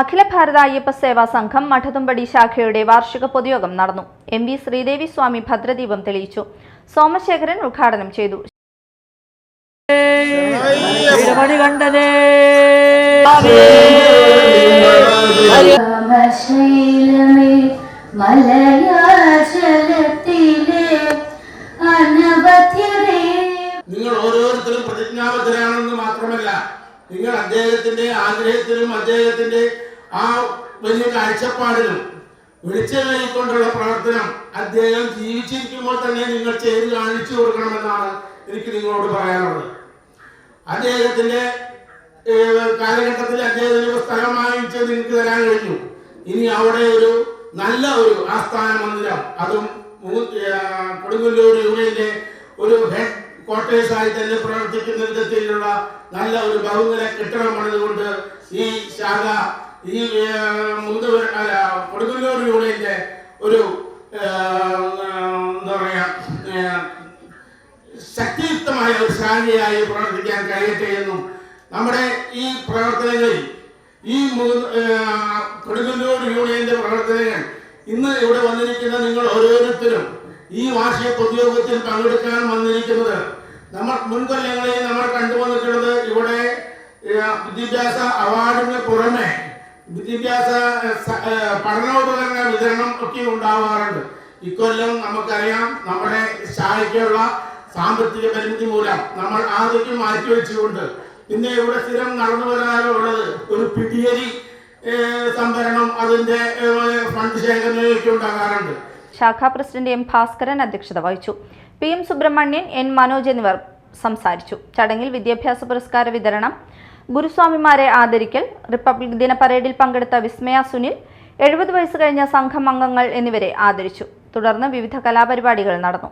അഖില ഭാരത അയ്യപ്പ സേവാ സംഘം മഠതുമ്പടി ശാഖയുടെ വാർഷിക പൊതുയോഗം നടന്നു. എം വി ശ്രീദേവി സ്വാമി ഭദ്രദീപം തെളിയിച്ചു. സോമശേഖരൻ ഉദ്ഘാടനം ചെയ്തു. നിങ്ങൾ ഓരോരുത്തരും പ്രതിജ്ഞാബദ്ധരാണെന്ന് മാത്രമല്ല നിങ്ങൾ അദ്ദേഹത്തിന്റെ ആഗ്രഹത്തിലും അദ്ദേഹത്തിന്റെ ആ വലിയ കാഴ്ചപ്പാടിലും വിളിച്ചെഴുതിക്കൊണ്ടുള്ള പ്രവർത്തനം അദ്ദേഹം ജീവിച്ചിരിക്കുമ്പോൾ തന്നെ നിങ്ങൾ ചെയ്ത് കാണിച്ചു കൊടുക്കണമെന്നാണ് എനിക്ക് നിങ്ങളോട് പറയാനുള്ളത്. അദ്ദേഹത്തിന്റെ കാലഘട്ടത്തിൽ അദ്ദേഹത്തിന് ഒരു സ്ഥലം വാങ്ങിച്ച് നിങ്ങൾക്ക് തരാൻ കഴിഞ്ഞു. ഇനി അവിടെ ഒരു നല്ല ഒരു ആസ്ഥാന മന്ദിരം അതും കൊടുങ്ങല്ലൂർ യൂണിയന്റെ ആയി തന്നെ പ്രവർത്തിക്കുന്ന വിധത്തിലുള്ള നല്ല ഒരു ബഹുനില കെട്ടിടം പണിതുകൊണ്ട് ഈ ശാഖ ഈ മുന്തൂർ അല്ല കൊടുങ്ങല്ലൂർ യൂണിയന്റെ ഒരു എന്താ പറയാ ശക്തിയുക്തമായ ഒരു ശാഖയായി പ്രവർത്തിക്കാൻ കഴിയട്ടെ എന്നും നമ്മുടെ ഈ പ്രവർത്തനങ്ങളിൽ ഈ കൊടുങ്ങല്ലൂർ യൂണിയന്റെ പ്രവർത്തനങ്ങൾ ഇന്ന് ഇവിടെ വന്നിരിക്കുന്ന നിങ്ങൾ ഓരോരുത്തരും ഈ വാർഷിക പൊതുയോഗത്തിൽ പങ്കെടുക്കാൻ വന്നിരിക്കുന്നത് നമ്മൾ മുൻകൊല്ലങ്ങളിൽ നമ്മൾ കണ്ടുവന്നിട്ടുള്ളത് ഇവിടെ വിദ്യാഭ്യാസ അവാർഡിന് പുറമെ വിദ്യാഭ്യാസ പഠനോപകരണ വിതരണം ഒക്കെ ഉണ്ടാവാറുണ്ട്. ഇക്കൊല്ലം നമുക്കറിയാം നമ്മുടെ ശാഖയ്ക്കുള്ള സാമ്പത്തിക പരിമിതി മൂലം നമ്മൾ ആദ്യം മാറ്റിവെച്ചുകൊണ്ട് പിന്നെ ഇവിടെ സ്ഥിരം നടന്നു വരാറുള്ളത് ഒരു പിടിയരി സംഭരണം അതിന്റെ ഫണ്ട് ശേഖരണമൊക്കെ ഉണ്ടാകാറുണ്ട്. ശാഖാ പ്രസിഡന്റ് എം ഭാസ്കരൻ അധ്യക്ഷത വഹിച്ചു. P M Subrahmanyan N Manoj എന്നിവർ സംസാരിച്ചു. ചടങ്ങിൽ വിദ്യാഭ്യാസ പുരസ്കാര വിതരണം ഗുരുസ്വാമിമാരെ ആദരിക്കൽ റിപ്പബ്ലിക് ദിന പരേഡിൽ പങ്കെടുത്ത വിസ്മയ സുനിൽ എഴുപത് വയസ്സ് കഴിഞ്ഞ സംഘം അംഗങ്ങൾ എന്നിവരെ ആദരിച്ചു. തുടർന്ന് വിവിധ കലാപരിപാടികൾ നടന്നു.